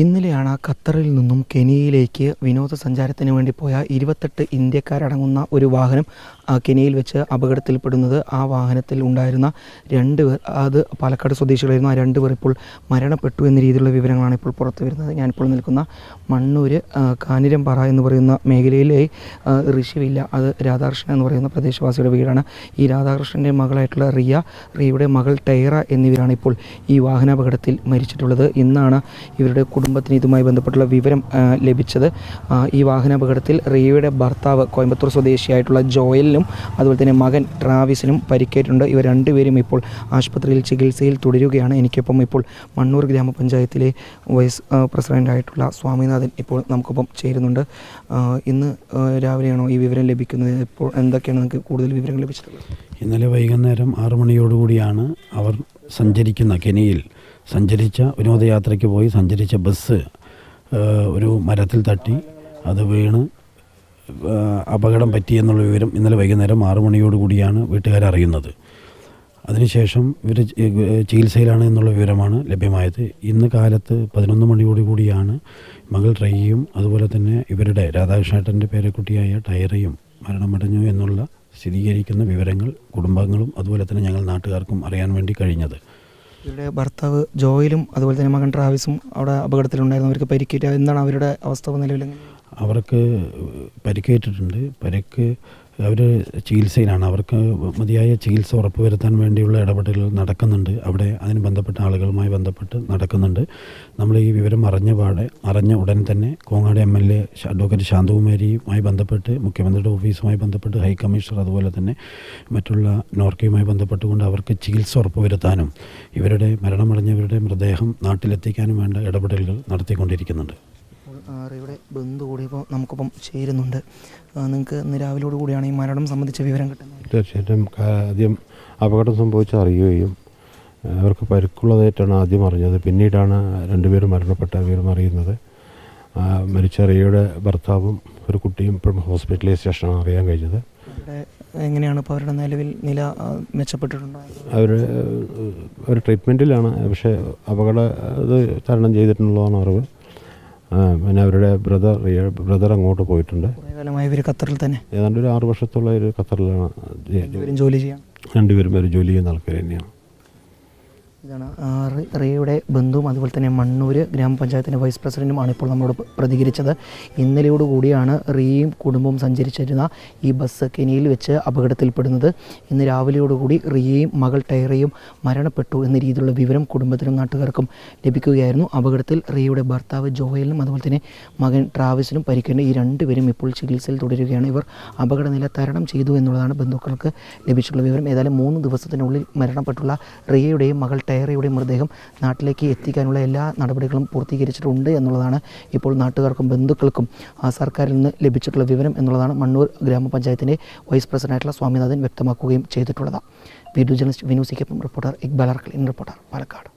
ഇന്നലെയാണ് ഖത്തറിൽ നിന്നും കെനിയയിലേക്ക് വിനോദസഞ്ചാരത്തിന് വേണ്ടി പോയ ഇരുപത്തെട്ട് ഇന്ത്യക്കാരടങ്ങുന്ന ഒരു വാഹനം കെനിയയിൽ വെച്ച് അപകടത്തിൽപ്പെടുന്നത്. ആ വാഹനത്തിൽ ഉണ്ടായിരുന്ന രണ്ട് പേർ അത് പാലക്കാട് സ്വദേശികളായിരുന്നു. ആ രണ്ട് പേർ ഇപ്പോൾ മരണപ്പെട്ടു എന്ന രീതിയിലുള്ള വിവരങ്ങളാണ് ഇപ്പോൾ പുറത്തു വരുന്നത്. ഞാനിപ്പോൾ നിൽക്കുന്ന മണ്ണൂര് കാനിരംപാറ എന്ന് പറയുന്ന മേഖലയിലെ ഋഷിവില്ല അത് രാധാകൃഷ്ണൻ എന്ന് പറയുന്ന പ്രദേശവാസിയുടെ വീടാണ്. ഈ രാധാകൃഷ്ണന്റെ മകളായിട്ടുള്ള റിയ റിയയുടെ മകൾ ടൈറ എന്നിവരാണ് ഇപ്പോൾ ഈ വാഹനാപകടത്തിൽ മരിച്ചിട്ടുള്ളത്. ഇന്നാണ് ഇവരുടെ കുടുംബത്തിന് ഇതുമായി ബന്ധപ്പെട്ടുള്ള വിവരം ലഭിച്ചത്. ഈ വാഹനാപകടത്തിൽ റിയയുടെ ഭർത്താവ് കോയമ്പത്തൂർ സ്വദേശിയായിട്ടുള്ള ജോയലിനും അതുപോലെ തന്നെ മകൻ ട്രാവിസിനും പരിക്കേറ്റുണ്ട് ഇവർ രണ്ടുപേരും ഇപ്പോൾ ആശുപത്രിയിൽ ചികിത്സയിൽ തുടരുകയാണ്. എനിക്കൊപ്പം ഇപ്പോൾ മണ്ണൂർ ഗ്രാമപഞ്ചായത്തിലെ വൈസ് പ്രസിഡന്റായിട്ടുള്ള സ്വാമിനാഥൻ ഇപ്പോൾ നമുക്കൊപ്പം ചേരുന്നുണ്ട്. ഇന്ന് രാവിലെയാണോ ഈ വിവരം ലഭിക്കുന്നത്? ഇപ്പോൾ എന്തൊക്കെയാണ് നിങ്ങൾക്ക് കൂടുതൽ വിവരങ്ങൾ ലഭിച്ചിട്ടുള്ളത് ഇന്നലെ വൈകുന്നേരം ആറു മണിയോടുകൂടിയാണ് അവർ സഞ്ചരിക്കുന്ന കെനിയിൽ സഞ്ചരിച്ച വിനോദയാത്രയ്ക്ക് പോയി സഞ്ചരിച്ച ബസ് ഒരു മരത്തിൽ തട്ടി. അത് വീണ് അപകടം പറ്റിയെന്നുള്ള വിവരം ഇന്നലെ വൈകുന്നേരം ആറു മണിയോടുകൂടിയാണ് വീട്ടുകാരറിയുന്നത് അതിനുശേഷം ഇവർ ചികിത്സയിലാണ് എന്നുള്ള വിവരമാണ് ലഭ്യമായത്. ഇന്ന് കാലത്ത് പതിനൊന്ന് മണിയോടുകൂടിയാണ് മകൾ റയ്യയും അതുപോലെ തന്നെ ഇവരുടെ രാധാകൃഷ്ണേട്ടന്റെ പേരക്കുട്ടിയായ ടയറയും മരണമടഞ്ഞു എന്നുള്ള സ്ഥിരീകരിക്കുന്ന വിവരങ്ങൾ കുടുംബങ്ങളും അതുപോലെ തന്നെ ഞങ്ങൾ നാട്ടുകാർക്കും അറിയാൻ വേണ്ടി കഴിഞ്ഞത്. ഇവരുടെ ഭർത്താവ് ജോയിലും അതുപോലെ തന്നെ മകൻ ട്രാവിസും അവിടെ അപകടത്തിലുണ്ടായിരുന്നു. അവർക്ക് പരിക്കേറ്റ. എന്താണ് അവരുടെ അവസ്ഥ നിലവിൽ? അവർക്ക് പരിക്കേറ്റിട്ടുണ്ട്. പരിക്ക് അവർ ചികിത്സയിലാണ്. അവർക്ക് മതിയായ ചികിത്സ ഉറപ്പുവരുത്താൻ വേണ്ടിയുള്ള ഇടപെടലുകൾ നടക്കുന്നുണ്ട്. അവിടെ അതിന് ബന്ധപ്പെട്ട ആളുകളുമായി ബന്ധപ്പെട്ട് നടക്കുന്നുണ്ട്. നമ്മൾ ഈ വിവരം അറിഞ്ഞ പാടെ അറിഞ്ഞ ഉടൻ തന്നെ Kongad M L A advocate ശാന്തകുമാരിയുമായി ബന്ധപ്പെട്ട് മുഖ്യമന്ത്രിയുടെ ഓഫീസുമായി ബന്ധപ്പെട്ട് ഹൈക്കമ്മീഷണർ അതുപോലെ തന്നെ മറ്റുള്ള നോർക്കയുമായി ബന്ധപ്പെട്ടുകൊണ്ട് അവർക്ക് ചികിത്സ ഉറപ്പുവരുത്താനും ഇവരുടെ മരണമടഞ്ഞവരുടെ മൃതദേഹം നാട്ടിലെത്തിക്കാനും വേണ്ട ഇടപെടലുകൾ നടത്തിക്കൊണ്ടിരിക്കുന്നുണ്ട്. ബന്ധു കൂടി ഇപ്പോൾ നമുക്കിപ്പം ചേരുന്നുണ്ട്. നിങ്ങൾക്ക് ഇന്ന് രാവിലോട് കൂടിയാണ് ഈ മരണം സംബന്ധിച്ച വിവരം കിട്ടുന്നത്. തീർച്ചയായിട്ടും ആദ്യം അപകടം സംഭവിച്ച അറിയുകയും അവർക്ക് പരിക്കുള്ളതായിട്ടാണ് ആദ്യം അറിഞ്ഞത്. പിന്നീടാണ് രണ്ടുപേരും മരണപ്പെട്ട വിവരം അറിയുന്നത്. മരിച്ച റിയയുടെ ഭർത്താവും ഒരു കുട്ടിയും ഇപ്പോഴും ഹോസ്പിറ്റലൈസേഷനാണ് അറിയാൻ കഴിഞ്ഞത്. എങ്ങനെയാണ് ഇപ്പോൾ അവരുടെ നിലവിൽ നില മെച്ചപ്പെട്ടിട്ടുണ്ടോ? അവർ ഒരു ട്രീറ്റ്മെന്റിലാണ് പക്ഷേ അപകട ഇത് തരണം ചെയ്തിട്ടുള്ളതാണ് അറിവ്. പിന്നെ അവരുടെ ബ്രദർ ബ്രദർ അങ്ങോട്ട് പോയിട്ടുണ്ട്. കാലമായി ഇവർ ഖത്തറിൽ തന്നെ. ഏതാണ്ട് ഒരു ആറ് വർഷത്തോളം ഒരു ഖത്തറിലാണ് രണ്ടുപേരും ജോലി ചെയ്യാം. രണ്ടുപേരും ഒരു ജോലി ചെയ്യുന്ന ആൾക്കാർ തന്നെയാണ്. ഇതാണ് റേയുടെ ബന്ധുവും അതുപോലെ തന്നെ മണ്ണൂർ ഗ്രാമപഞ്ചായത്തിന്റെ വൈസ് പ്രസിഡന്റുമാണ് ഇപ്പോൾ നമ്മളോട് പ്രതികരിച്ചത്. ഇന്നലെയോട് കൂടിയാണ് റിയയും കുടുംബവും സഞ്ചരിച്ചിരുന്ന ഈ ബസ് കെനിയിൽ വെച്ച് അപകടത്തിൽപ്പെടുന്നത്. ഇന്ന് രാവിലെയോടുകൂടി റിയയും മകൾ ടൈറയും മരണപ്പെട്ടു എന്ന രീതിയിലുള്ള വിവരം കുടുംബത്തിനും നാട്ടുകാർക്കും ലഭിക്കുകയായിരുന്നു. അപകടത്തിൽ റിയയുടെ ഭർത്താവ് ജോയലിനും അതുപോലെ തന്നെ മകൻ ട്രാവിസിനും പരിക്കേണ്ട ഈ രണ്ടുപേരും ഇപ്പോൾ ചികിത്സയിൽ തുടരുകയാണ്. ഇവർ അപകടനില തരണം ചെയ്തു എന്നുള്ളതാണ് ബന്ധുക്കൾക്ക് ലഭിച്ചിട്ടുള്ള വിവരം. ഏതായാലും മൂന്ന് ദിവസത്തിനുള്ളിൽ മരണപ്പെട്ടുള്ള റിയയുടെയും മകൾ ടയറയുടെയും മൃതദേഹം നാട്ടിലേക്ക് എത്തിക്കാനുള്ള എല്ലാ നടപടികളും പൂർത്തീകരിച്ചിട്ടുണ്ട് എന്നുള്ളതാണ് ഇപ്പോൾ നാട്ടുകാർക്കും ബന്ധുക്കൾക്കും സർക്കാരിൽ നിന്ന് ലഭിച്ചിട്ടുള്ള വിവരം എന്നുള്ളതാണ് മണ്ണൂർ ഗ്രാമപഞ്ചായത്തിന്റെ വൈസ് പ്രസിഡന്റായിട്ടുള്ള സ്വാമിനാഥൻ വ്യക്തമാക്കുകയും ചെയ്തിട്ടുള്ളത്. വീഡിയോ ജേർണലിസ്റ്റ് വിനു സിക്കപ്പം reporter Iqbal Arkal in reporter Palakkad.